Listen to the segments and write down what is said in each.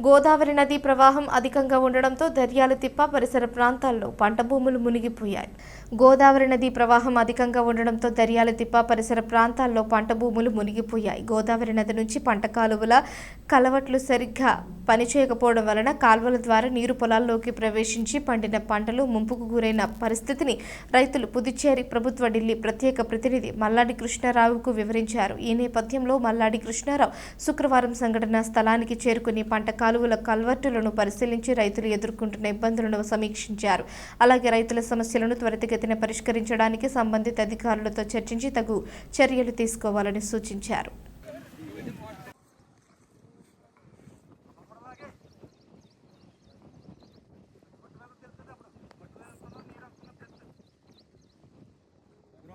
గోదావరి నది ప్రవాహం అధికంగా ఉండడంతో దర్యాలు తిప్ప పరిసర ప్రాంతాల్లో పంట భూములు మునిగిపోయాయి. గోదావరి నది ప్రవాహం అధికంగా ఉండడంతో దర్యాల తిప్ప పరిసర ప్రాంతాల్లో పంట భూములు మునిగిపోయాయి. గోదావరి నది నుంచి పంట కాలువల కలవట్లు సరిగ్గా పనిచేయకపోవడం వలన కాల్వల ద్వారా నీరు పొలాల్లోకి ప్రవేశించి పండిన పంటలు ముంపుకు గురైన పరిస్థితిని రైతులు పుదుచ్చేరి ప్రభుత్వ ఢిల్లీ ప్రత్యేక ప్రతినిధి మల్లాడి కృష్ణారావుకు వివరించారు. ఈ నేపథ్యంలో మల్లాడి కృష్ణారావు శుక్రవారం సంఘటనా స్థలానికి చేరుకుని పంట కాలువల కల్వర్టులను పరిశీలించి రైతులు ఎదుర్కొంటున్న ఇబ్బందులను సమీక్షించారు. అలాగే రైతుల సమస్యలను త్వరితగతిన పరిష్కరించడానికి సంబంధిత అధికారులతో చర్చించి తగు చర్యలు తీసుకోవాలని సూచించారు.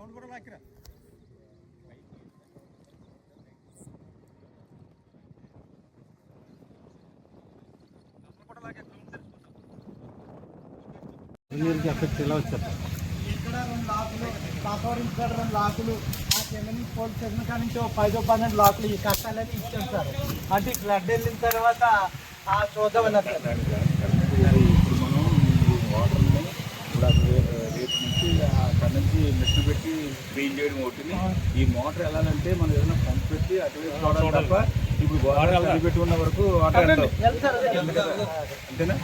గ్రౌండ్ కూడా లాక్కిరా నీరుకి ఎఫెక్ట్ ఎలా వచ్చారు ఇక్కడ రెండు లాకులు ఇక్కడ రెండు లాకులు ఆ చెన్నై పోలీస్ స్టేషన్ కాడ నుంచి ఒక పదో పన్నెండు లాకులు ఈ కష్టాలని ఇచ్చాం సార్ అంటే ఫ్లడ్ వెళ్ళిన తర్వాత ఆ చూద్దామన్నారు. సార్ ఇప్పుడు మనం ఈ వాటర్ని ఇప్పుడు అది రే- రేపు నుంచి నుంచి మిషన్ పెట్టి క్లీన్ చేయడం ఒకటిని ఈ మోటార్ వెళ్ళాలంటే మనం ఏదైనా పంప్ పెట్టి అటువైపు చూడాలి తప్ప ఇప్పుడు గోదావరి పెట్టుకున్న వరకు వాటర్ అంతేనా?